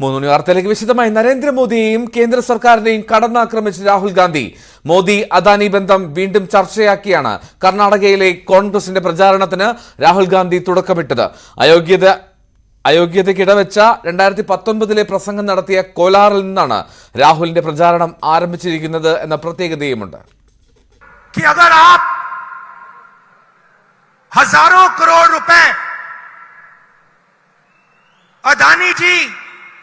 മൂന്നുമണി വാർത്തയിലേക്ക് വിശദമായി. നരേന്ദ്രമോദിയെയും കേന്ദ്ര സർക്കാരിനെയും കടന്നാക്രമിച്ച് രാഹുൽ ഗാന്ധി. മോദി അദാനി ബന്ധം വീണ്ടും ചർച്ചയാക്കിയാണ്. കർണാടകയിലെ കോൺഗ്രസിന്റെ പ്രചാരണത്തിന് രാഹുൽ ഗാന്ധി തുടക്കമിട്ടത്. അയോഗ്യത അയോഗ്യതയ്ക്കിടവെച്ച രണ്ടായിരത്തി പത്തൊൻപതിലെ പ്രസംഗം നടത്തിയ കോലാറിൽ നിന്നാണ് രാഹുലിന്റെ പ്രചാരണം ആരംഭിച്ചിരിക്കുന്നത് എന്ന പ്രത്യേകതയുമുണ്ട്. ഹസാരോ അദാനി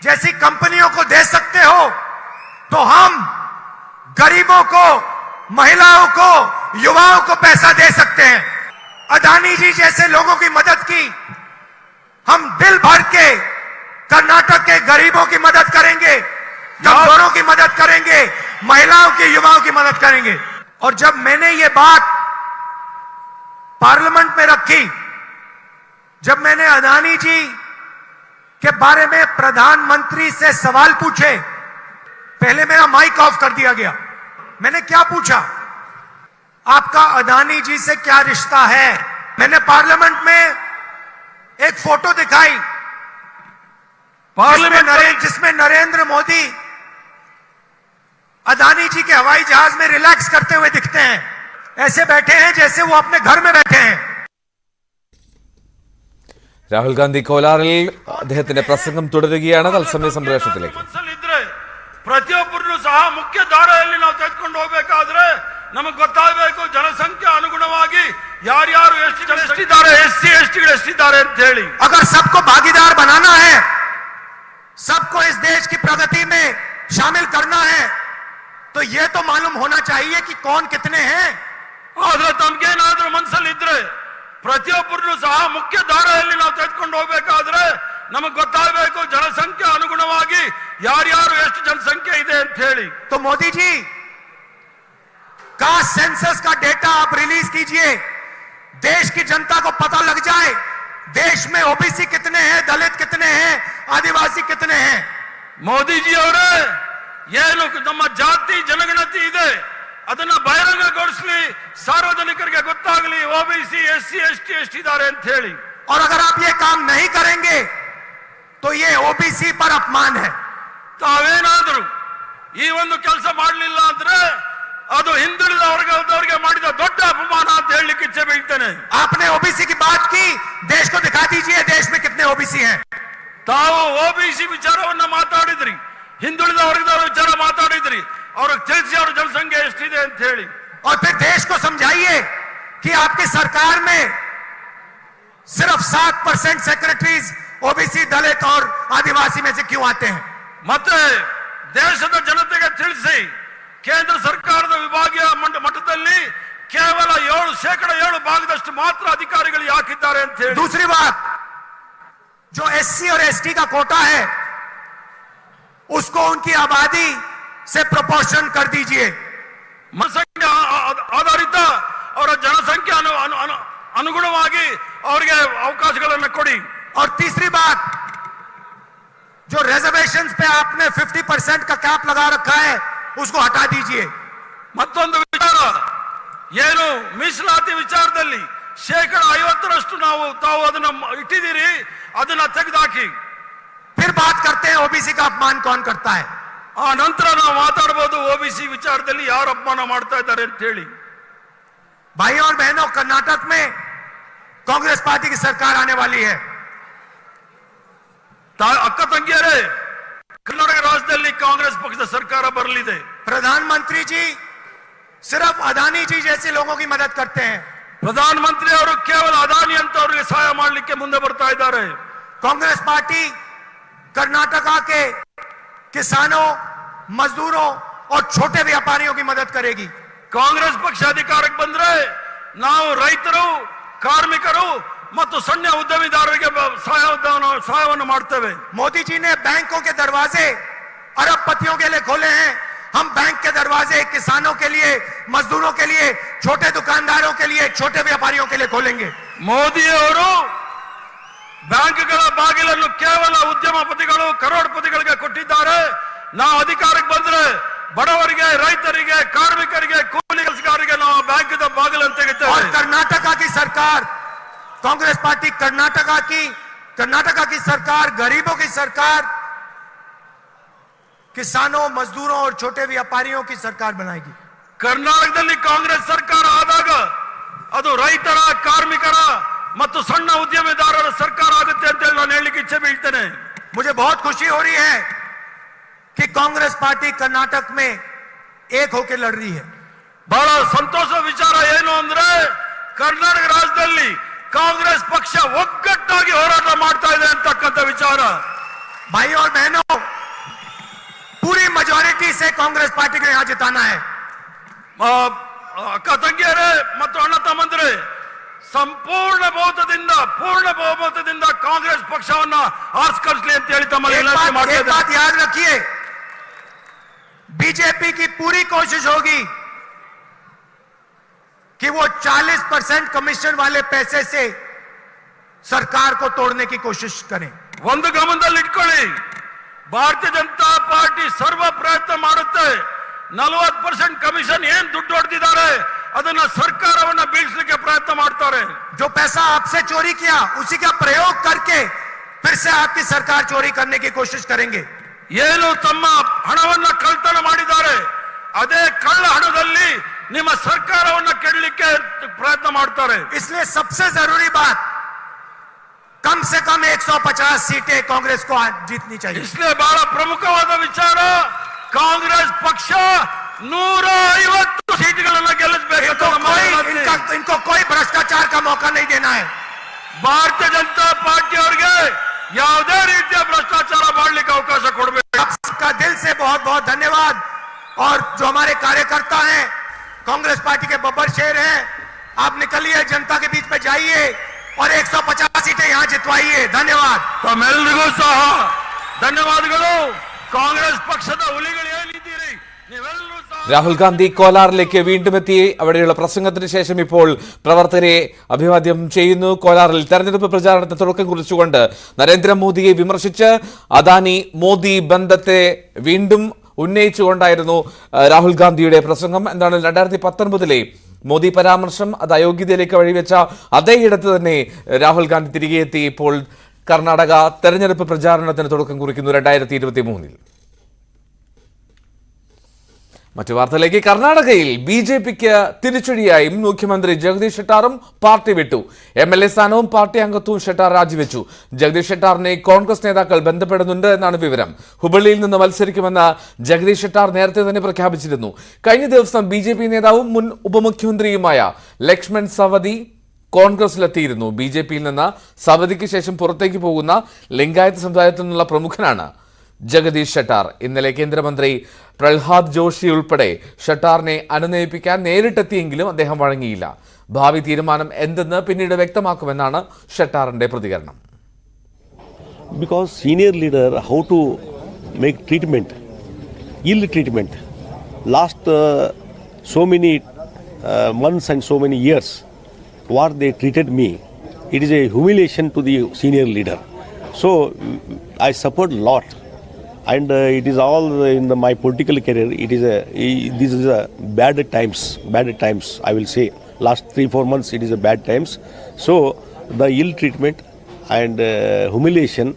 जैसी कंपनियों को दे सकते हो तो हम गरीबों को, महिलाओं को, युवाओं को पैसा दे सकते हैं। अदानी जी जैसे लोगों की मदद की, हम दिल भर के कर्नाटक के गरीबों की मदद करेंगे, कमजोरों की मदद करेंगे, महिलाओं की, युवाओं की मदद करेंगे। और जब मैंने ये बात पार्लियामेंट में रखी, जब मैंने अदानी जी के बारे में प्रधानमंत्री से सवाल पूछे। पहले मेरा माइक ऑफ़ कर दिया गया। मैंने क्या पूछा? आपका अदानी जी से क्या रिश्ता है? मैंने पार्लियामेंट में एक फ़ोटो दिखाई पार्लियामेंट नरेंद्र जिसमें नरेंद्र मोदी अदानी जी के हवाई जहाज़ में रिलैक्स करते हुए दिखते हैं। ऐसे बैठे हैं जैसे वो अपने घर में बैठे हैं। രാഹുൽ ഗാന്ധി കോലാറിൽ അദ്ദേഹത്തിന്റെ പ്രസംഗം തുടരുകയാണ് തത്സമയ സംപ്രേഷണത്തിലേക്ക് ಮನಸ್ಸಲ್ಲಿದ್ರೆ ಪ್ರತಿಯೊಬ್ಬರನ್ನು ಸಹ ಮುಖ್ಯ ದಾರಿಯಲ್ಲಿ ನಾವು ತೆಗೆದುಕೊಂಡು ಹೋಗ್ಬೇಕಾದ್ರೆ ನಮಗೆ ಗೊತ್ತಾಗಬೇಕು ಜನಸಂಖ್ಯೆ ಅನುಗುಣವಾಗಿ ಯಾರ್ಯಾರು ಎಷ್ಟು ಜನ ಎಷ್ಟಿದ್ದಾರೆ ಎಸ್ ಸಿ ಎಸ್ಟಿಗಳು ಎಷ್ಟಿದ್ದಾರೆ ಅಂತ ಹೇಳಿ अगर सबको भागीदार बनाना है सबको इस देश की प्रगति में शामिल करना है तो ये तो मालूम होना चाहिए कि कौन कितने हैं ಆದ್ರೆ ತಮ್ಗೇನಾದ್ರೂ ಮನಸ್ಸಲ್ಲಿದ್ರೆ ಪ್ರತಿಯೊಬ್ಬರನ್ನು ಸಹ ಮುಖ್ಯ ದಾರಿಯಲ್ಲಿ ನಾವು ತೆಗೆದುಕೊಂಡು ಹೋಗ್ಬೇಕಾದ್ರೆ ನಮಗೆ ಗೊತ್ತಾಗಬೇಕು ಜನಸಂಖ್ಯೆ ಅನುಗುಣವಾಗಿ ಯಾರ್ಯಾರು ಎಷ್ಟು ಜನಸಂಖ್ಯೆ ಇದೆ ಅಂತ ಹೇಳಿ तो मोदी जी का सेंसस का डेटा आप रिलीज कीजिए देश की जनता को पता लग जाए देश में ओबीसी कितने हैं दलित कितने हैं आदिवासी कितने हैं ಮೋದಿಜಿ ಅವರೇ ಏನು ನಮ್ಮ ಜಾತಿ ಜನಗಣತಿ ಇದೆ ಅದನ್ನ ಬಹಿರಂಗಗೊಳಿಸ್ಲಿ ಸಾರ್ವಜನಿಕರಿಗೆ ಗೊತ್ತಾಗಲಿ OBC S C S T ಎಷ್ಟಿದ್ದಾರೆ ಅಂತ ಹೇಳಿ और अगर आप ये काम नहीं करेंगे तो ये ओबीसी पर अपमान है ತಾವೇನಾದ್ರು ಈ ಒಂದು ಕೆಲಸ ಮಾಡಲಿಲ್ಲ ಅಂದ್ರೆ ಅದು ಹಿಂದುಳಿದ ವರ್ಗದವರಿಗೆ ಮಾಡಿದ ದೊಡ್ಡ ಅಪಮಾನ ಅಂತ ಹೇಳಲಿಕ್ಕೆ ಇಚ್ಛೆ ಬೀಳ್ತೇನೆ आपने ओबीसी की बात की देश को दिखा दीजिए देश में कितने ओबीसी हैं ತಾವು ಒಬಿಸಿ ವಿಚಾರವನ್ನ ಮಾತಾಡಿದ್ರಿ ಹಿಂದುಳಿದ ವರ್ಗದವರ ವಿಚಾರ ಮಾತಾಡಿದ್ರಿ ಅವ್ರಿಗೆ ತಿಳಿಸಿ ಅವ್ರ ಜನಸಂಖ್ಯೆ ಎಷ್ಟಿದೆ ಅಂತ ಹೇಳಿ और फिर देश को समझाइए कि आपकी सरकार में सिर्फ सात परसेंट सेक्रेटरीज ओबीसी दलित और आदिवासी में से क्यों आते हैं ಮತ್ತೆ ದೇಶದ ಜನತೆಗೆ ತಿಳಿಸಿ ಕೇಂದ್ರ ಸರ್ಕಾರದ ವಿಭಾಗೀಯ ಮಂಡ- ಮಟ್ಟದಲ್ಲಿ ಕೇವಲ ಏಳು ಶೇಕಡ ಏಳು ಭಾಗದಷ್ಟು ಮಾತ್ರ ಅಧಿಕಾರಿಗಳು ಯಾಕಿದ್ದಾರೆ ಅಂತ ಹೇಳಿ दूसरी बात जो एससी और एसटी का कोटा है उसको उनकी आबादी से प्रोपोर्शन कर दीजिए ಜನಸಂಖ್ಯೆ ಆ- ಆ- ಆಧಾರಿತ ಅವರ ಜನಸಂಖ್ಯೆ ಅನು ಅನು- ಅನು- ಅನುಗುಣವಾಗಿ ಅವರಿಗೆ ಅವಕಾಶಗಳನ್ನು ಕೊಡಿ और तीसरी बात जो रिजर्वेशन पे आपने 50 परसेंट का कैप लगा रखा है उसको हटा दीजिए ಮತ್ತೊಂದು ವಿಚಾರ ಏನು ಮೀಸಲಾತಿ ವಿಚಾರದಲ್ಲಿ ಶೇಕಡ ಐವತ್ತರಷ್ಟು ನಾವು ತಾವು ಅದನ್ನ ಮ- ಇಟ್ಟಿದ್ದೀರಿ ಅದನ್ನ ತೆಗೆದುಹಾಕಿ फिर बात करते हैं ओबीसी का अपमान कौन करता है ಆ ನಂತರ ನಾವು ಮಾತಾಡಬಹುದು ಒಬಿಸಿ ವಿಚಾರದಲ್ಲಿ ಯಾರು ಅಪಮಾನ ಮಾಡ್ತಾ ಇದ್ದಾರೆ ಅಂತ ಹೇಳಿ भाइयों और बहनों कर्नाटक में कांग्रेस पार्टी की सरकार आने वाली है ತಾ- ಅಕ್ಕ ತಂಗಿಯರೇ ಕರ್ನಾಟಕ ರಾಜ್ಯದಲ್ಲಿ ಕಾಂಗ್ರೆಸ್ ಪಕ್ಷದ ಸರ್ಕಾರ ಬರಲಿದೆ प्रधानमंत्री जी सिर्फ अदानी जी जैसे लोगों की मदद करते हैं ಪ್ರಧಾನ ಮಂತ್ರಿ ಅವರು ಕೇವಲ ಅದಾನಿ ಅಂತ ಅವರಿಗೆ ಸಹಾಯ ಮಾಡಲಿಕ್ಕೆ ಮುಂದೆ ಬರ್ತಾ ಇದ್ದಾರೆ कांग्रेस पार्टी कर्नाटका के किसानों मजदूरों और छोटे व्यापारियों की मदद करेगी ಕಾಂಗ್ರೆಸ್ ಪಕ್ಷ ಅಧಿಕಾರಕ್ಕೆ ಬಂದ್ರೆ ನಾವು ರೈತರು ಕಾರ್ಮಿಕರು ಮತ್ತು ಸಣ್ಣ ಉದ್ಯಮಿದಾರರಿಗೆ ಬ- ಸಹಾಯವನ್ನು ಸಹಾಯವನ್ನು ಮಾಡ್ತೇವೆ मोदी जी ने बैंकों के दरवाजे अरबपतियों के लिए खोले हैं हम बैंक के दरवाजे किसानों के लिए मजदूरों के लिए छोटे दुकानदारों के लिए छोटे व्यापारियों के लिए खोलेंगे ಮೋದಿಯವರು ಬ್ಯಾಂಕ್ಗಳ ಬಾಗಿಲನ್ನು ಕೇವಲ ಉದ್ಯಮಪತಿಗಳು ಕರೋಡ್ಪತಿಗಳಿಗೆ ಕೊಟ್ಟಿದ್ದಾರೆ ನಾವು ಅಧಿಕಾರಕ್ಕೆ ಬಂದ್ರೆ ಬಡವರಿಗೆ ರೈತರಿಗೆ ಕಾರ್ಮಿಕರಿಗೆ ಕೂಲಿ ಕೆಲಸಗಾರರಿಗೆ ನಾವು ಬ್ಯಾಂಕ್ ಬಾಗಿಲನ್ನು और ತೆಗಿತೇವೆ कर्नाटका की सरकार कांग्रेस पार्टी कर्नाटका की कर्नाटका की सरकार गरीबों की सरकार किसानों मजदूरों और छोटे व्यापारियों की सरकार बनाएगी ಕರ್ನಾಟಕದಲ್ಲಿ ಕಾಂಗ್ರೆಸ್ ಸರ್ಕಾರ ಆದಾಗ ಅದು ರೈತರ ಕಾರ್ಮಿಕರ ಮತ್ತು ಸಣ್ಣ ಉದ್ಯಮಿದಾರರ ಸರ್ಕಾರ ಆಗುತ್ತೆ ಅಂತ ಹೇಳಿ ನಾನು ಹೇಳಲಿಕ್ಕೆ ಇಚ್ಛೆ ಬೀಳ್ತೇನೆ मुझे बहुत खुशी हो रही है कि कांग्रेस पार्टी कर्नाटक में एक होकर लड़ रही है ಬಹಳ ಸಂತೋಷ ವಿಚಾರ ಏನು ಅಂದ್ರೆ ಕರ್ನಾಟಕ ರಾಜ್ಯದಲ್ಲಿ ಕಾಂಗ್ರೆಸ್ ಪಕ್ಷ ಒಗ್ಗಟ್ಟಾಗಿ ಹೋರಾಟ ಮಾಡ್ತಾ ಇದೆ ಅಂತಕ್ಕಂಥ ವಿಚಾರ भाई और बहनों पूरी मेजोरिटी से कांग्रेस पार्टी को यहां जिताना है ಆ, ಅಕ್ಕ ತಂಗಿಯರೇ ಮತ್ತು ಅಣ್ಣ ತಮ್ಮಂದ್ರೆ ಸಂಪೂರ್ಣ ಬಹುಮತದಿಂದ ಪೂರ್ಣ ಬಹುಮತದಿಂದ ಕಾಂಗ್ರೆಸ್ ಪಕ್ಷವನ್ನ ಆರಿಸ್ಕರಿಸಲಿ ಅಂತ ಹೇಳಿ ತಮ್ಮಲ್ಲಿ एक ವಿನಂತಿ बात, ಮಾಡ್ತಾ एक ಇದ್ದೇನೆ. बात याद रखिए बीजेपी की पूरी कोशिश होगी कि वो 40 परसेंट कमीशन वाले पैसे से सरकार को तोड़ने की कोशिश करें ಒಂದು ಗಮನದಲ್ಲಿ ಇಟ್ಕೊಳ್ಳಿ ಭಾರತೀಯ ಜನತಾ ಪಾರ್ಟಿ ಸರ್ವ ಪ್ರಯತ್ನ ಮಾಡುತ್ತೆ ನಲವತ್ತು ಪರ್ಸೆಂಟ್ ಕಮಿಷನ್ ಏನ್ ದುಡ್ಡು ಹೊಡೆದಿದ್ದಾರೆ ಅದನ್ನ ಸರ್ಕಾರವನ್ನ ಬೀಳಿಸಲಿಕ್ಕೆ ಪ್ರಯತ್ನ ಮಾಡ್ತಾರೆ जो पैसा आपसे चोरी किया उसी का प्रयोग करके फिर से आपकी सरकार चोरी करने की कोशिश करेंगे ಏನು ತಮ್ಮ ಹಣವನ್ನ ಕಳ್ತನ ಮಾಡಿದ್ದಾರೆ ಅದೇ ಕಳ್ಳ ಹಣದಲ್ಲಿ ನಿಮ್ಮ ಸರ್ಕಾರವನ್ನ ಕೆಡಲಿಕ್ಕೆ ಪ್ರಯತ್ನ ಮಾಡ್ತಾರೆ इसलिए सबसे जरूरी बात कम से कम 150 सीटें कांग्रेस को आज जीतनी चाहिए ಇಸ್ಲೇ ಬಹಳ ಪ್ರಮುಖವಾದ ವಿಚಾರ ಕಾಂಗ್ರೆಸ್ ಪಕ್ಷ ನೂರ ಐವತ್ತು ಸೀಟ್ಗಳನ್ನ ಗೆಲ್ಲಿಸಬೇಕು तो कोई इनका इनको कोई भ्रष्टाचार का मौका नहीं देना है ಭಾರತೀಯ ಜನತಾ ಪಾರ್ಟಿ ಅವರಿಗೆ ಯಾವುದೇ ರೀತಿಯ ಭ್ರಷ್ಟಾಚಾರ ಮಾಡ್ಲಿಕ್ಕೆ ಅವಕಾಶ ಕೊಡಬೇಕು आप सबका दिल से बहुत बहुत धन्यवाद और जो हमारे कार्यकर्ता हैं कांग्रेस पार्टी के बब्बर शेर हैं आप निकलिए जनता के बीच में जाइए और 150 सीटें यहां जितवाइए धन्यवाद ತಮ್ಮೆಲ್ಲರಿಗೂ ಸಹ ಧನ್ಯವಾದಗಳು ಕಾಂಗ್ರೆಸ್ ಪಕ್ಷದ ಹುಲಿಗಳು ಏನಿದ್ದೀರಿ ನೀವೆಲ್ಲರೂ ಸಹ രാഹുൽ ഗാന്ധി കോലാറിലേക്ക് വീണ്ടും എത്തി. അവിടെയുള്ള പ്രസംഗത്തിന് ശേഷം ഇപ്പോൾ പ്രവർത്തകരെ അഭിവാദ്യം ചെയ്യുന്നു. കോലാറിൽ തെരഞ്ഞെടുപ്പ് പ്രചാരണത്തിന് തുടക്കം കുറിച്ചുകൊണ്ട് നരേന്ദ്രമോദിയെ വിമർശിച്ച് അദാനി മോദി ബന്ധത്തെ വീണ്ടും ഉന്നയിച്ചുകൊണ്ടായിരുന്നു രാഹുൽ ഗാന്ധിയുടെ പ്രസംഗം. എന്താണ് രണ്ടായിരത്തി പത്തൊൻപതിലെ മോദി പരാമർശം അത് അയോഗ്യതയിലേക്ക് വഴിവെച്ച അതേ ഇടത്ത് തന്നെ രാഹുൽ ഗാന്ധി തിരികെ എത്തി. ഇപ്പോൾ കർണാടക തെരഞ്ഞെടുപ്പ് പ്രചാരണത്തിന് തുടക്കം കുറിക്കുന്നു രണ്ടായിരത്തി ഇരുപത്തി മൂന്നിൽ മറ്റു വാർത്തയിലേക്ക് കർണാടകയിൽ ബി ജെ പിക്ക് തിരിച്ചടിയായും മുഖ്യമന്ത്രി ജഗദീഷ് ഷെട്ടാറും പാർട്ടി വിട്ടു. എം എൽ എ സ്ഥാനവും പാർട്ടി അംഗത്വവും ഷെട്ടാർ രാജിവെച്ചു. ജഗദീഷ് ഷെട്ടാറിനെ കോൺഗ്രസ് നേതാക്കൾ ബന്ധപ്പെടുന്നുണ്ട് എന്നാണ് വിവരം. ഹുബളിയിൽ നിന്ന് മത്സരിക്കുമെന്ന് ജഗദീഷ് ഷെട്ടാർ നേരത്തെ തന്നെ പ്രഖ്യാപിച്ചിരുന്നു. കഴിഞ്ഞ ദിവസം ബി നേതാവും മുൻ ഉപമുഖ്യമന്ത്രിയുമായ ലക്ഷ്മൺ സവതി കോൺഗ്രസിലെത്തിയിരുന്നു. ബി ജെ പിയിൽ നിന്ന് സവതിക്ക് ശേഷം പുറത്തേക്ക് പോകുന്ന ലിംഗായത്ത് സമുദായത്തിൽ നിന്നുള്ള പ്രമുഖനാണ് ജഗദീഷ് ഷട്ടാർ. ഇന്നലെ കേന്ദ്രമന്ത്രി പ്രൽഹാദ് ജോഷി ഉൾപ്പെടെ ഷട്ടാറിനെ അനുനയിപ്പിക്കാൻ നേരിട്ടെത്തിയെങ്കിലും അദ്ദേഹം വഴങ്ങിയില്ല. ഭാവി തീരുമാനം എന്തെന്ന് പിന്നീട് വ്യക്തമാക്കുമെന്നാണ് ഷട്ടാറിന്റെ പ്രതികരണം. Because senior leader how to make treatment ill treatment last so many months so many years were they treated me it is a humiliation to the senior leader so I support lot and uh, it is all in the, my political career it is a this is a bad times bad times i will say last 3 4 months it is a bad times so the ill treatment and uh, humiliation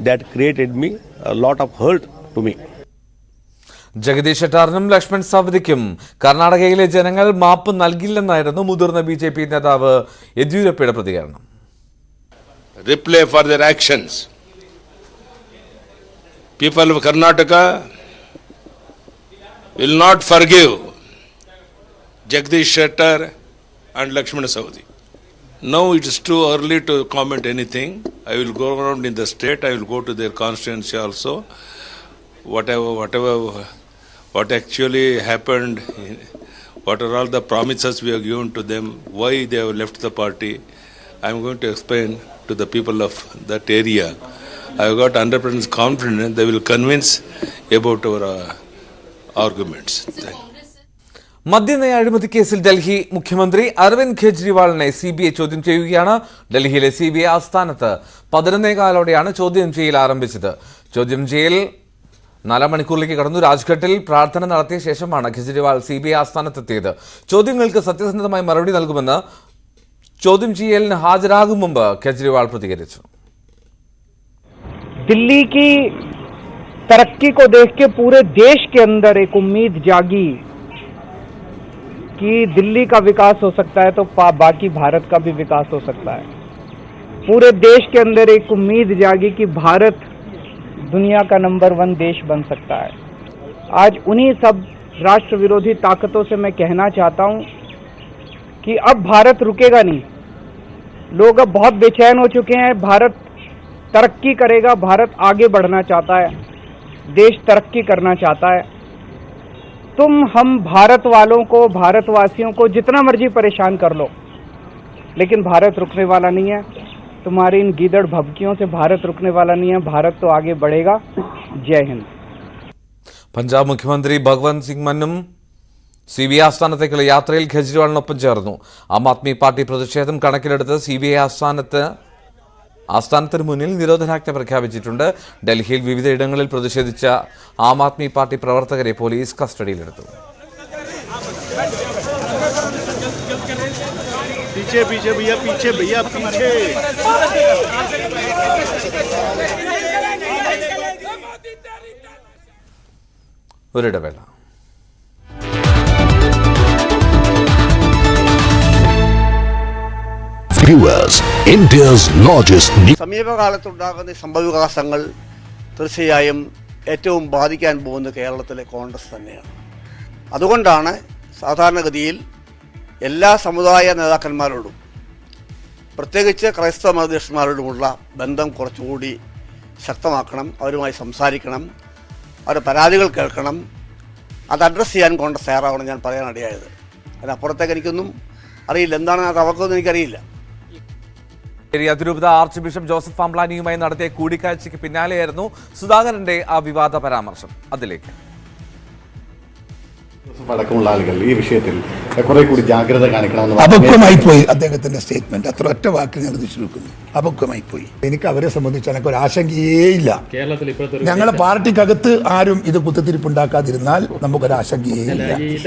that created me a lot of hurt to me Jagadish ഷെട്ടാറിനും Laxman സവദിക്കും കർണാടകയിലെ ജനങ്ങൾ മാപ്പ് നൽകില്ലെന്നായിരുന്നു മുതിർന്ന B J P നേതാവ് യെദ്യൂരപ്പയുടെ പ്രതികരണം reply for their actions. People of Karnataka will not forgive Jagdish Shettar and Lakshmana Saudi. Now it is too early to comment anything. I will go around in the state, I will go to their constituency also. Whatever, whatever, what actually happened, what are all the promises we have given to them, why they have left the party, I am going to explain to the people of that area. I have got 100% confidence they will convince about our uh, arguments. Thank. മദ്യനയ അഴിമതി കേസിൽ ഡൽഹി മുഖ്യമന്ത്രി അരവിന്ദ് കെജ്രിവാളിനെ C B I ചോദ്യം ചെയ്യുകയാണ്. ഡൽഹിയിലെ C B I ആസ്ഥാനത്ത് പതിനൊന്നേകാലോടെയാണ് ചോദ്യം ചെയ്യൽ ആരംഭിച്ചത്. ചോദ്യം ചെയ്യൽ നാലാം മണിക്കൂറിലേക്ക് കടന്നു. രാജ്ഘട്ടിൽ പ്രാർത്ഥന നടത്തിയ ശേഷമാണ് കെജ്രിവാൾ സി ബി ഐ ആസ്ഥാനത്തെത്തിയത്. ചോദ്യങ്ങൾക്ക് സത്യസന്ധമായി മറുപടി നൽകുമെന്ന് ചോദ്യം ചെയ്യലിന് ഹാജരാകും മുമ്പ് കെജ്രിവാൾ പ്രതികരിച്ചു. दिल्ली की तरक्की को देख के पूरे देश के अंदर एक उम्मीद जागी कि दिल्ली का विकास हो सकता है तो बाकी भारत का भी विकास हो सकता है। पूरे देश के अंदर एक उम्मीद जागी कि भारत दुनिया का नंबर वन देश बन सकता है। आज उन्हीं सब राष्ट्र विरोधी ताकतों से मैं कहना चाहता हूँ कि अब भारत रुकेगा नहीं। लोग अब बहुत बेचैन हो चुके हैं, भारत तरक्की करेगा भारत आगे बढ़ना चाहता है देश तरक्की करना चाहता है तुम हम भारत वालों को भारतवासियों को जितना मर्जी परेशान कर लो लेकिन भारत रुकने वाला नहीं है तुम्हारी इन गीदड़ भभकियों से भारत रुकने वाला नहीं है भारत तो आगे बढ़ेगा जय हिंद പഞ്ചാബ് മുഖ്യമന്ത്രി ഭഗവന്ത് സിംഗ് മന്നും സി ബി ഐ ആസ്ഥാനത്തേക്കുള്ള യാത്രയിൽ കെജ്രിവാളിനൊപ്പം ചേർന്നു ആം ആദ്മി പാർട്ടി പ്രതിഷേധം കണക്കിലെടുത്ത് സി ബി ഐ ആസ്ഥാനത്ത് ആസ്ഥാനത്തിന് മുന്നിൽ നിരോധനാജ്ഞ പ്രഖ്യാപിച്ചിട്ടുണ്ട് ഡൽഹിയിൽ വിവിധയിടങ്ങളിൽ പ്രതിഷേധിച്ച ആം ആദ്മി പാർട്ടി പ്രവർത്തകരെ പോലീസ് കസ്റ്റഡിയിലെടുത്തു पीछे पीछे भैया पीछे भैया पीछे ഒരിടവേള Viewers, India's largest. സമീപകാലത്തുണ്ടാകുന്ന സംഭവവികാസങ്ങൾ തീർച്ചയായും ഏറ്റവും ബാധിക്കാൻ പോകുന്നത് കേരളത്തിലെ കോൺഗ്രസ് തന്നെയാണ്. അതുകൊണ്ടാണ് സാധാരണഗതിയിൽ എല്ലാ സമുദായ നേതാക്കന്മാരോടും പ്രത്യേകിച്ച് ക്രൈസ്തവ മതദേശന്മാരോടുമുള്ള ബന്ധം കുറച്ചുകൂടി ശക്തമാക്കണം അവരുമായി സംസാരിക്കണം അവരുടെ പരാതികൾ കേൾക്കണം അത് അഡ്രസ്സ് ചെയ്യാൻ കോൺഗ്രസ് തയ്യാറാവണം ഞാൻ പറയാനിടയായത് അതിനപ്പുറത്തേക്ക് എനിക്കൊന്നും അറിയില്ല. എന്താണ് അത് അവർക്കൊന്നും എനിക്കറിയില്ല. അതിരൂപത ആർച്ച് ബിഷപ്പ് ജോസഫ് പാംപ്ലാനിയുമായി നടത്തിയ കൂടിക്കാഴ്ചയ്ക്ക് പിന്നാലെയായിരുന്നു സുധാകരന്റെ ആ വിവാദ പരാമർശം. അതിലേക്ക്. അടക്കമുള്ള ആളുകൾ ഈ വിഷയത്തിൽ കുറെ കൂടി ജാഗ്രത കാണിക്കണമെന്ന് അപക്വമായി പോയി അദ്ദേഹത്തിന്റെ സ്റ്റേറ്റ്മെന്റ് അത്ര ഒറ്റ വാക്കിൽ ഞാൻ ചുരുക്കുന്നു അപക്വമായി പോയി എനിക്ക് അവരെ സംബന്ധിച്ച് എനിക്ക് ഒരു ആശങ്കയേ ഇല്ല. ഞങ്ങളെ പാർട്ടിക്കകത്ത് ആരും ഇത് കുത്തിത്തിരിപ്പുണ്ടാക്കാതിരുന്നാൽ നമുക്കൊരു ആശങ്കയേ ഇല്ല.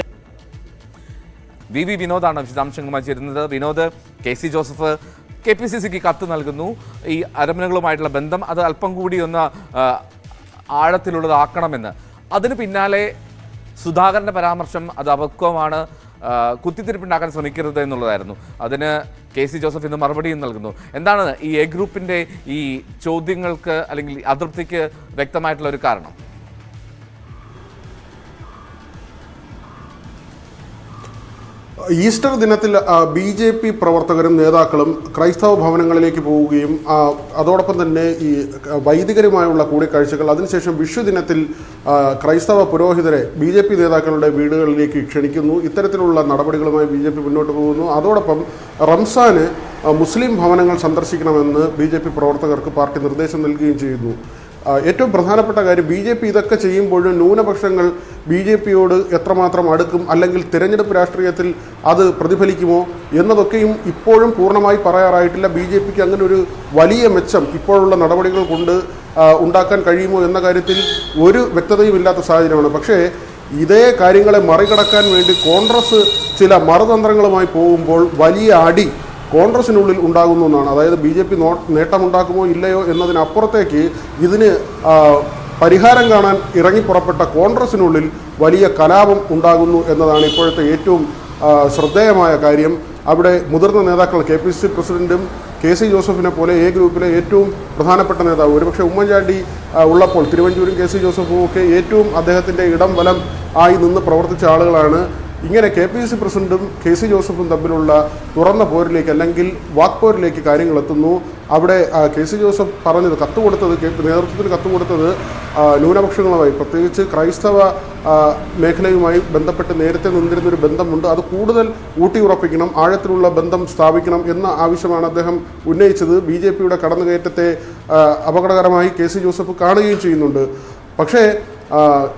വി വി വിനോദാണ് വിശദാംശങ്ങളുമായി ചേരുന്നത്. Vinod K C Joseph K P C സിക്ക് കത്ത് നൽകുന്നു. ഈ അരമനകളുമായിട്ടുള്ള ബന്ധം അത് അല്പം കൂടി ഒന്ന് ആഴത്തിലുള്ളതാക്കണമെന്ന്. അതിന് പിന്നാലെ സുധാകരന്റെ പരാമർശം അത് അപക്വമാണ് കുത്തിത്തിരിപ്പുണ്ടാക്കാൻ ശ്രമിക്കരുത് എന്നുള്ളതായിരുന്നു. അതിന് കെ സി ജോസഫ് ഇന്ന് മറുപടിയും നൽകുന്നു. എന്താണ് ഈ എ ഗ്രൂപ്പിന്റെ ഈ ചോദ്യങ്ങൾക്ക് അല്ലെങ്കിൽ അതൃപ്തിക്ക് വ്യക്തമായിട്ടുള്ള ഒരു കാരണം? ഈസ്റ്റർ ദിനത്തിൽ ബി ജെ പി പ്രവർത്തകരും നേതാക്കളും ക്രൈസ്തവ ഭവനങ്ങളിലേക്ക് പോവുകയും അതോടൊപ്പം തന്നെ ഈ വൈദികരുമായുള്ള കൂടിക്കാഴ്ചകൾ അതിനുശേഷം വിഷുദിനത്തിൽ ക്രൈസ്തവ പുരോഹിതരെ ബി ജെ പി നേതാക്കളുടെ വീടുകളിലേക്ക് ക്ഷണിക്കുന്നു. ഇത്തരത്തിലുള്ള നടപടികളുമായി ബി ജെ പി മുന്നോട്ട് പോകുന്നു. അതോടൊപ്പം റംസാന് മുസ്ലിം ഭവനങ്ങൾ സന്ദർശിക്കണമെന്ന് ബി ജെ പി പ്രവർത്തകർക്ക് പാർട്ടി നിർദ്ദേശം നൽകുകയും ചെയ്യുന്നു. ഏറ്റവും പ്രധാനപ്പെട്ട കാര്യം ബി ജെ പി ഇതൊക്കെ ചെയ്യുമ്പോഴും ന്യൂനപക്ഷങ്ങൾ ബി ജെ പിയോട് എത്രമാത്രം അടുക്കും അല്ലെങ്കിൽ തിരഞ്ഞെടുപ്പ് രാഷ്ട്രീയത്തിൽ അത് പ്രതിഫലിക്കുമോ എന്നതൊക്കെയും ഇപ്പോഴും പൂർണമായി പറയാറായിട്ടില്ല. ബി ജെ പിക്ക് അങ്ങനെ ഒരു വലിയ മെച്ചം ഇപ്പോഴുള്ള നടപടികൾ കൊണ്ട് ഉണ്ടാക്കാൻ കഴിയുമോ എന്ന കാര്യത്തിൽ ഒരു വ്യക്തതയും ഇല്ലാത്ത സാഹചര്യമാണ്. പക്ഷേ ഇതേ കാര്യങ്ങളെ മറികടക്കാൻ വേണ്ടി കോൺഗ്രസ് ചില മറുതന്ത്രങ്ങളുമായി പോകുമ്പോൾ വലിയ അടി കോൺഗ്രസിനുള്ളിൽ ഉണ്ടാകുന്നു എന്നാണ്. അതായത് ബി ജെ പി നേട്ടമുണ്ടാക്കുമോ ഇല്ലയോ എന്നതിനപ്പുറത്തേക്ക് ഇതിന് പരിഹാരം കാണാൻ ഇറങ്ങി പുറപ്പെട്ട കോൺഗ്രസിനുള്ളിൽ വലിയ കലാപം ഉണ്ടാകുന്നു എന്നതാണ് ഇപ്പോഴത്തെ ഏറ്റവും ശ്രദ്ധേയമായ കാര്യം. അവിടെ മുതിർന്ന നേതാക്കൾ കെ പി സി പ്രസിഡന്റും കെ സി ജോസഫിനെ പോലെ എ ഗ്രൂപ്പിലെ ഏറ്റവും പ്രധാനപ്പെട്ട നേതാവ് ഒരുപക്ഷെ ഉമ്മൻചാണ്ടി ഉള്ളപ്പോൾ തിരുവഞ്ചൂരും കെ സി ജോസഫും ഒക്കെ ഏറ്റവും അദ്ദേഹത്തിന്റെ ഇടം വലം ആയി നിന്ന് പ്രവർത്തിച്ച ആളുകളാണ്. ഇങ്ങനെ കെ പി സി പ്രസിഡന്റും കെ സി ജോസഫും തമ്മിലുള്ള തുറന്ന പോരിലേക്ക് അല്ലെങ്കിൽ വാക്പോരിലേക്ക് കാര്യങ്ങൾ എത്തുന്നു. അവിടെ കെ സി ജോസഫ് പറഞ്ഞത് കത്ത് കൊടുത്തത് നേതൃത്വത്തിന് കത്ത് കൊടുത്തത് ന്യൂനപക്ഷങ്ങളുമായി പ്രത്യേകിച്ച് ക്രൈസ്തവ മേഖലയുമായി ബന്ധപ്പെട്ട് നേരത്തെ നിന്നിരുന്നൊരു ബന്ധമുണ്ട്. അത് കൂടുതൽ ഊട്ടിയുറപ്പിക്കണം ആഴത്തിലുള്ള ബന്ധം സ്ഥാപിക്കണം എന്ന ആവശ്യമാണ് അദ്ദേഹം ഉന്നയിച്ചത്. ബി ജെ പിയുടെ കടന്നുകയറ്റത്തെ അപകടകരമായി കെ സി ജോസഫ് കാണുകയും ചെയ്യുന്നുണ്ട്. പക്ഷേ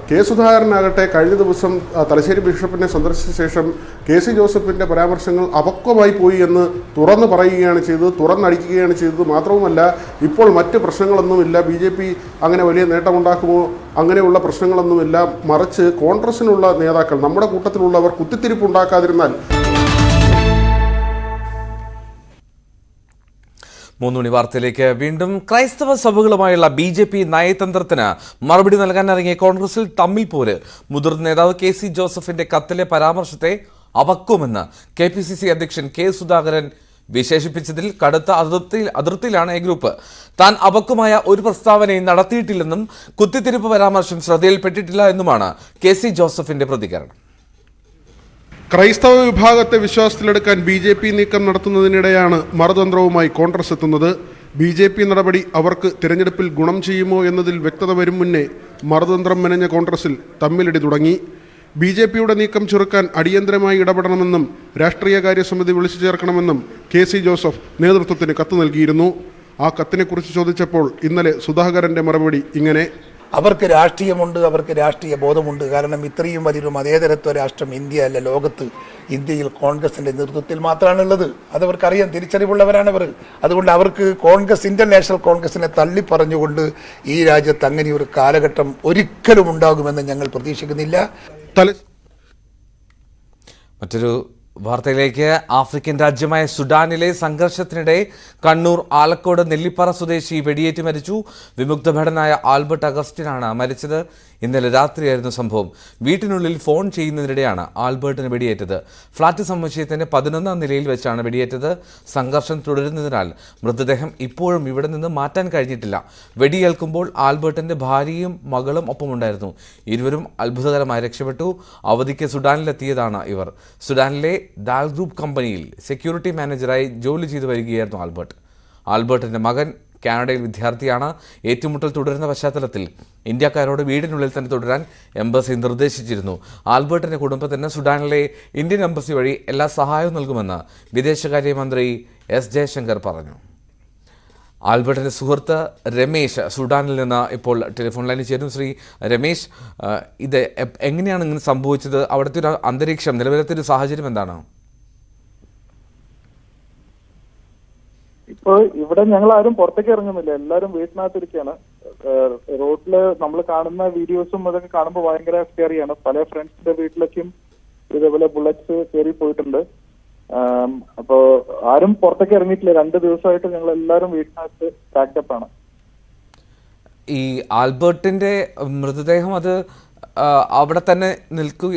കെ സുധാകരനാകട്ടെ കഴിഞ്ഞ ദിവസം തലശ്ശേരി ബിഷപ്പിനെ സന്ദർശിച്ച ശേഷം കെ സി ജോസഫിന്റെ പരാമർശങ്ങൾ അപക്വമായി പോയി എന്ന് തുറന്നു പറയുകയാണ് ചെയ്തത് തുറന്നടിക്കുകയാണ് ചെയ്തത് മാത്രവുമല്ല ഇപ്പോൾ മറ്റ് പ്രശ്നങ്ങളൊന്നുമില്ല ബി ജെ പി അങ്ങനെ വലിയ നേട്ടമുണ്ടാക്കുമോ അങ്ങനെയുള്ള പ്രശ്നങ്ങളൊന്നുമില്ല മറിച്ച് കോൺഗ്രസിനുള്ള നേതാക്കൾ നമ്മുടെ കൂട്ടത്തിലുള്ളവർ കുത്തിത്തിരിപ്പുണ്ടാക്കാതിരുന്നാൽ മൂന്ന് മണി വാർത്തയിലേക്ക് വീണ്ടും ക്രൈസ്തവ സഭകളുമായുള്ള ബി ജെ പി നയതന്ത്രത്തിന് മറുപടി നൽകാനിറങ്ങിയ കോൺഗ്രസിൽ തമ്മിൽ പോര്. മുതിർന്ന നേതാവ് കെ സി ജോസഫിന്റെ കത്തിലെ പരാമർശത്തെ അവക്കുമെന്ന് കെ പി സി സി അധ്യക്ഷൻ കെ സുധാകരൻ വിശേഷിപ്പിച്ചതിൽ കടുത്ത അതിർത്തിയിൽ അതിർത്തിയിലാണ് ഈ ഗ്രൂപ്പ്. താൻ അപക്വമായ ഒരു പ്രസ്താവനയും നടത്തിയിട്ടില്ലെന്നും കുത്തിത്തിരിപ്പ് പരാമർശം ശ്രദ്ധയിൽപ്പെട്ടിട്ടില്ല എന്നുമാണ് കെ സി ജോസഫിന്റെ പ്രതികരണം. ക്രൈസ്തവ വിഭാഗത്തെ വിശ്വാസത്തിലെടുക്കാൻ ബി ജെ പി നീക്കം നടത്തുന്നതിനിടെയാണ് മറുതന്ത്രവുമായി കോൺഗ്രസ് എത്തുന്നത്. ബി ജെ പി നടപടി അവർക്ക് തിരഞ്ഞെടുപ്പിൽ ഗുണം ചെയ്യുമോ എന്നതിൽ വ്യക്തത വരും മുന്നേ മറുതന്ത്രം മെനഞ്ഞ കോൺഗ്രസിൽ തമ്മിലിടി തുടങ്ങി. ബി ജെ പിയുടെ നീക്കം ചെറുക്കാൻ അടിയന്തരമായി ഇടപെടണമെന്നും രാഷ്ട്രീയകാര്യ സമിതി വിളിച്ചു ചേർക്കണമെന്നും കെ സി ജോസഫ് നേതൃത്വത്തിന് കത്ത് നൽകിയിരുന്നു. ആ കത്തിനെക്കുറിച്ച് ചോദിച്ചപ്പോൾ ഇന്നലെ സുധാകരന്റെ മറുപടി ഇങ്ങനെ. അവർക്ക് രാഷ്ട്രീയമുണ്ട് അവർക്ക് രാഷ്ട്രീയ ബോധമുണ്ട്. കാരണം ഇത്രയും വലിയൊരു മതേതരത്വ രാഷ്ട്രം ഇന്ത്യ അല്ല ലോകത്ത്. ഇന്ത്യയിൽ കോൺഗ്രസിന്റെ നേതൃത്വത്തിൽ മാത്രമാണുള്ളത്. അതവർക്കറിയാം തിരിച്ചറിവുള്ളവരാണ് അവർ അതുകൊണ്ട് അവർക്ക് കോൺഗ്രസ് ഇന്റർനാഷണൽ കോൺഗ്രസിനെ തള്ളി പറഞ്ഞുകൊണ്ട് ഈ രാജ്യത്ത് അങ്ങനെ ഒരു കാലഘട്ടം ഒരിക്കലും ഉണ്ടാകുമെന്ന് ഞങ്ങൾ പ്രതീക്ഷിക്കുന്നില്ല. മറ്റൊരു വാർത്തയിലേക്ക്. ആഫ്രിക്കൻ രാജ്യമായ സുഡാനിലെ സംഘർഷത്തിനിടെ കണ്ണൂർ ആലക്കോട് നെല്ലിപ്പാറ സ്വദേശി വെടിയേറ്റ് മരിച്ചു. വിമുക്തഭടനായ ആൽബർട്ട് അഗസ്റ്റിനാണ് മരിച്ചത്. ഇന്നലെ രാത്രിയായിരുന്നു സംഭവം. വീട്ടിനുള്ളിൽ ഫോൺ ചെയ്യുന്നതിനിടെയാണ് ആൽബർട്ടിന് വെടിയേറ്റത്. ഫ്ളാറ്റ് സമുച്ചയത്തിന്റെ പതിനൊന്നാം നിലയിൽ വെച്ചാണ് വെടിയേറ്റത്. സംഘർഷം തുടരുന്നതിനാൽ മൃതദേഹം ഇപ്പോഴും ഇവിടെ നിന്ന് മാറ്റാൻ കഴിഞ്ഞിട്ടില്ല. വെടിയേൽക്കുമ്പോൾ ആൽബർട്ടിന്റെ ഭാര്യയും മകളും ഒപ്പമുണ്ടായിരുന്നു. ഇരുവരും അത്ഭുതകരമായി രക്ഷപ്പെട്ടു. അവധിക്ക് സുഡാനിലെത്തിയതാണ് ഇവർ. സുഡാനിലെ ദാൽ ഗ്രൂപ്പ് കമ്പനിയിൽ സെക്യൂരിറ്റി മാനേജറായി ജോലി ചെയ്തു വരികയായിരുന്നു ആൽബർട്ട്. ആൽബർട്ടിന്റെ മകൻ കാനഡയിൽ വിദ്യാർത്ഥിയാണ് ഏറ്റുമുട്ടൽ തുടരുന്ന പശ്ചാത്തലത്തിൽ. ഇന്ത്യക്കാരോട് വീടിനുള്ളിൽ തന്നെ തുടരാൻ എംബസി നിർദ്ദേശിച്ചിരുന്നു. ആൽബർട്ടിന്റെ കുടുംബത്തിന് സുഡാനിലെ ഇന്ത്യൻ എംബസി വഴി എല്ലാ സഹായവും നൽകുമെന്ന് വിദേശകാര്യമന്ത്രി എസ് ജയശങ്കർ പറഞ്ഞു. ആൽബർട്ടിന്റെ സുഹൃത്ത് രമേശ് സുഡാനിൽ നിന്ന് ഇപ്പോൾ ടെലിഫോൺ ലൈനിൽ ചേരുന്നു. ശ്രീ രമേശ് ഇത് എങ്ങനെയാണ് ഇങ്ങനെ സംഭവിച്ചത്? അവിടുത്തെ ഒരു അന്തരീക്ഷം നിലവിലത്തെ ഒരു സാഹചര്യം എന്താണ്? ഇപ്പൊ ഇവിടെ ഞങ്ങൾ ആരും പുറത്തേക്ക് ഇറങ്ങുന്നില്ല. എല്ലാവരും വീട്ടിനകത്തിരിക്കുകയാണ് റോഡിൽ നമ്മൾ കാണുന്ന വീഡിയോസും അതൊക്കെ കാണുമ്പോൾ ഭയങ്കര സ്കേറിയാണ് പല ഫ്രണ്ട്സിന്റെ വീട്ടിലേക്കും ഇതേപോലെ ബുള്ളറ്റ്സ് കയറി പോയിട്ടുണ്ട്. അപ്പോ ആരും പുറത്തേക്ക് ഇറങ്ങിയിട്ടില്ല. രണ്ട് ദിവസമായിട്ട് ഞങ്ങൾ എല്ലാവരും വീട്ടിനകത്ത് പാക്കപ്പ് ആണ്. ഈ ആൽബർട്ടിന്റെ മൃതദേഹം അത് അവിടെ തന്നെ നിൽക്കുക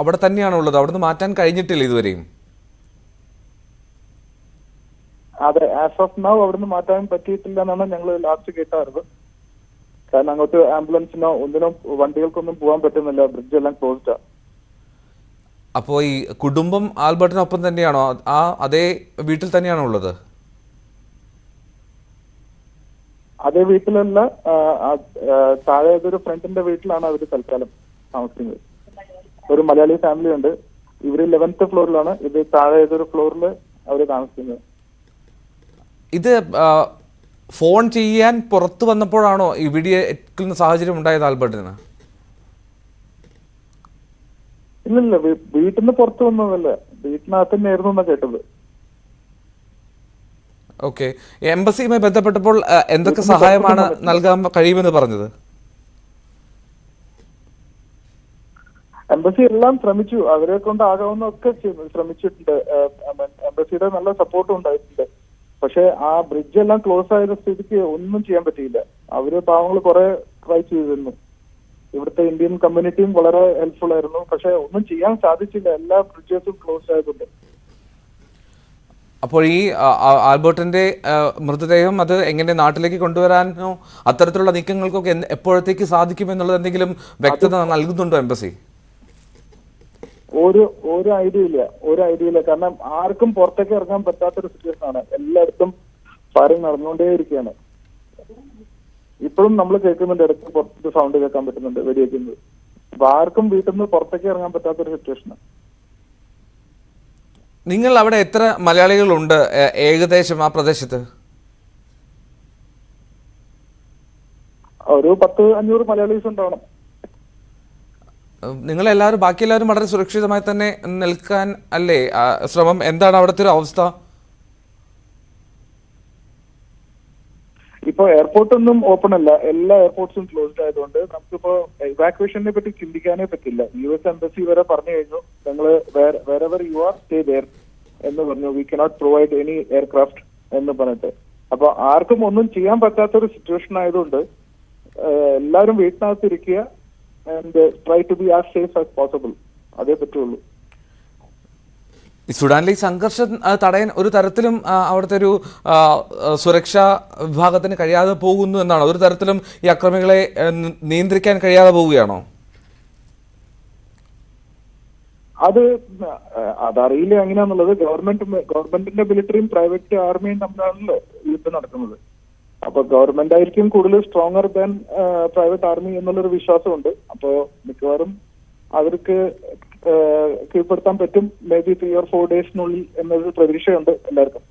അവിടെ തന്നെയാണുള്ളത്. അവിടെ നിന്ന് മാറ്റാൻ കഴിഞ്ഞിട്ടില്ല ഇതുവരെയും. അതെ ആസ് ഓഫ് നൗ അവിടുന്ന് മാറ്റാൻ പറ്റിയിട്ടില്ല എന്നാണ് ഞങ്ങൾ ലാസ്റ്റ് കേട്ടാറുള്ളത് കാരണം അങ്ങോട്ട് ആംബുലൻസിനോ ഒന്നിനോ വണ്ടികൾക്കൊന്നും പോകാൻ പറ്റുന്നില്ല. ബ്രിഡ്ജ് എല്ലാം ക്ലോസ്ഡാ അപ്പോൾ ഈ കുടുംബം ആൽബർട്ടിനൊപ്പം തന്നെയാണോ? ആ അതേ വീട്ടിൽ തന്നെയാണോ ഉള്ളത്? അതേ വീട്ടിലല്ല താഴെ ഏതൊരു ഫ്രണ്ടിന്റെ വീട്ടിലാണ് അവർ തൽക്കാലം താമസിക്കുന്നത്. ഒരു മലയാളി ഫാമിലി ഉണ്ട്. ഇവർ ലെവൻത്ത് ഫ്ലോറിലാണ് ഇത് താഴെ ഏതൊരു ഫ്ലോറിൽ അവർ താമസിക്കുന്നത്. ഇത് ഫോൺ ചെയ്യാൻ പുറത്തു വന്നപ്പോഴാണോ ഈ വെടിയേൽക്കുന്ന സാഹചര്യം ഉണ്ടായത് ആൽബർട്ടിന്? ഇല്ലില്ല വീട്ടിൽ നിന്ന് പുറത്തു വന്നതല്ല. വീട്ടിനകത്ത് തന്നെയായിരുന്നു എന്നാ കേട്ടത്. ഓക്കെ. എംബസിയുമായി ബന്ധപ്പെട്ടപ്പോൾ എന്തൊക്കെ സഹായമാണ് നൽകാൻ കഴിയുമെന്ന് പറഞ്ഞത്? എംബസി എല്ലാം ശ്രമിച്ചു. അവരെ കൊണ്ട് ആകാവുന്ന ഒക്കെ ശ്രമിച്ചിട്ടുണ്ട് എംബസിയുടെ നല്ല സപ്പോർട്ടും ഉണ്ടായിട്ടുണ്ട്. പക്ഷെ ആ ബ്രിഡ്ജ് എല്ലാം ക്ലോസ് ആയ സ്ഥിതിക്ക് ഒന്നും ചെയ്യാൻ പറ്റിയില്ല. അവർ പാവങ്ങൾ കുറെ ട്രൈ ചെയ്തിരുന്നു. ഇവിടുത്തെ ഇന്ത്യൻ കമ്മ്യൂണിറ്റിയും വളരെ ഹെൽപ്ഫുൾ ആയിരുന്നു. പക്ഷെ ഒന്നും ചെയ്യാൻ സാധിച്ചില്ല. എല്ലാ ബ്രിഡ്ജസും ക്ലോസ് ആയതുകൊണ്ട്. അപ്പോൾ ഈ ആൽബർട്ടിന്റെ മൃതദേഹം അത് എങ്ങനെ നാട്ടിലേക്ക് കൊണ്ടുവരാനോ അത്തരത്തിലുള്ള നീക്കങ്ങൾക്കൊക്കെ എപ്പോഴത്തേക്ക് സാധിക്കുമെന്നുള്ളത് എന്തെങ്കിലും വ്യക്തത നൽകുന്നുണ്ടോ എംബസി? ഒരു ഒരു ഐഡിയ ഇല്ല. ഒരു ഐഡിയ ഇല്ല. കാരണം ആർക്കും പുറത്തേക്ക് ഇറങ്ങാൻ പറ്റാത്തൊരു സിറ്റുവേഷൻ ആണ്. എല്ലായിടത്തും ഫയറിംഗ് നടന്നുകൊണ്ടേയിരിക്കുകയാണ്. ഇപ്പോഴും നമ്മൾ കേൾക്കുന്നുണ്ട്. ഇടയ്ക്ക് പുറത്ത് സൗണ്ട് കേൾക്കാൻ പറ്റുന്നുണ്ട് വെടിവെക്കുന്നത് അപ്പൊ ആർക്കും വീട്ടിൽ നിന്ന് പുറത്തേക്ക് ഇറങ്ങാൻ പറ്റാത്തൊരു സിറ്റുവേഷനാണ് നിങ്ങൾ അവിടെ എത്ര മലയാളികളുണ്ട് ഏകദേശം ആ പ്രദേശത്ത്? ഒരു പത്ത് അഞ്ഞൂറ് മലയാളീസ് ഉണ്ടാവണം. നിങ്ങളെല്ലാവരും ബാക്കിയെല്ലാവരും വളരെ സുരക്ഷിതമായി തന്നെ നിൽക്കാൻ അല്ലേ? ശ്രമം എന്താണ് അവിടുത്തെ ഒരു അവസ്ഥ? ഇപ്പൊ എയർപോർട്ട് ഒന്നും ഓപ്പൺ അല്ല. എല്ലാ എയർപോർട്ട്സും ക്ലോസ്ഡ് ആയതുകൊണ്ട് നമുക്കിപ്പോ ഇവാക്വേഷനെ പറ്റി ചിന്തിക്കാനേ പറ്റില്ല. യു എസ് എംബസി വരെ പറഞ്ഞു കഴിഞ്ഞു. നിങ്ങൾ വേറെ യു ആർ സ്റ്റേ ദയർ എന്ന് പറഞ്ഞു. We cannot provide any aircraft എന്ന് പറഞ്ഞിട്ട്. അപ്പൊ ആർക്കും ഒന്നും ചെയ്യാൻ പറ്റാത്ത ഒരു സിറ്റുവേഷൻ ആയതുകൊണ്ട് എല്ലാവരും വീട്ടിനകത്ത് വീട്ടിനകത്തിരിക്കുക and try to be as safe as possible അതേ പറ്റുള്ളൂ. സുഡാനിലെ ഈ സംഘർഷം തടയാൻ ഒരു തരത്തിലും അവിടുത്തെ ഒരു സുരക്ഷാ വിഭാഗത്തിന് കഴിയാതെ പോകുന്നു എന്നാണ്? ഒരു തരത്തിലും ഈ അക്രമികളെ നിയന്ത്രിക്കാൻ കഴിയാതെ പോവുകയാണോ? അത് അതറിയില്ല എങ്ങനെയാന്നുള്ളത്. ഗവൺമെന്റ് ഗവൺമെന്റിന്റെ മിലിറ്ററിയും പ്രൈവറ്റ് ആർമിയും തമ്മിലാണല്ലോ യുദ്ധം നടക്കുന്നത്. അപ്പൊ ഗവൺമെന്റ് ആയിരിക്കും കൂടുതൽ സ്ട്രോങ്ങർ ദാൻ പ്രൈവറ്റ് ആർമി എന്നുള്ളൊരു വിശ്വാസമുണ്ട്. അപ്പോ മിക്കവാറും അവർക്ക് കീഴ്പ്പെടുത്താൻ പറ്റും. May be three or four ഡേയ്സിനുള്ളിൽ എന്നൊരു പ്രതീക്ഷയുണ്ട് എല്ലാവർക്കും.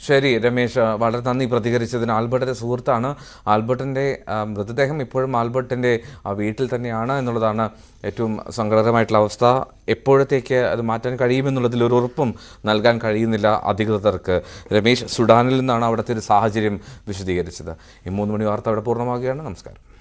ശരി രമേശ് വളരെ നന്ദി പ്രതികരിച്ചതിന്. ആൽബർട്ടിന്റെ സുഹൃത്താണ്. ആൽബർട്ടിന്റെ മൃതദേഹം ഇപ്പോഴും ആൽബർട്ടിന്റെ വീട്ടിൽ തന്നെയാണ് എന്നുള്ളതാണ് ഏറ്റവും സങ്കടകരമായിട്ടുള്ള അവസ്ഥ. എപ്പോഴത്തേക്ക് അത് മാറ്റാൻ കഴിയുമെന്നുള്ളതിൽ ഒരു ഉറപ്പും നൽകാൻ കഴിയുന്നില്ല അധികൃതർക്ക്. രമേശ് സുഡാനിൽ നിന്നാണ് അവിടുത്തെ ഒരു സാഹചര്യം വിശദീകരിച്ചത്. ഈ മൂന്ന് മണി വാർത്ത അവിടെ പൂർണമാകുകയാണ് നമസ്കാരം.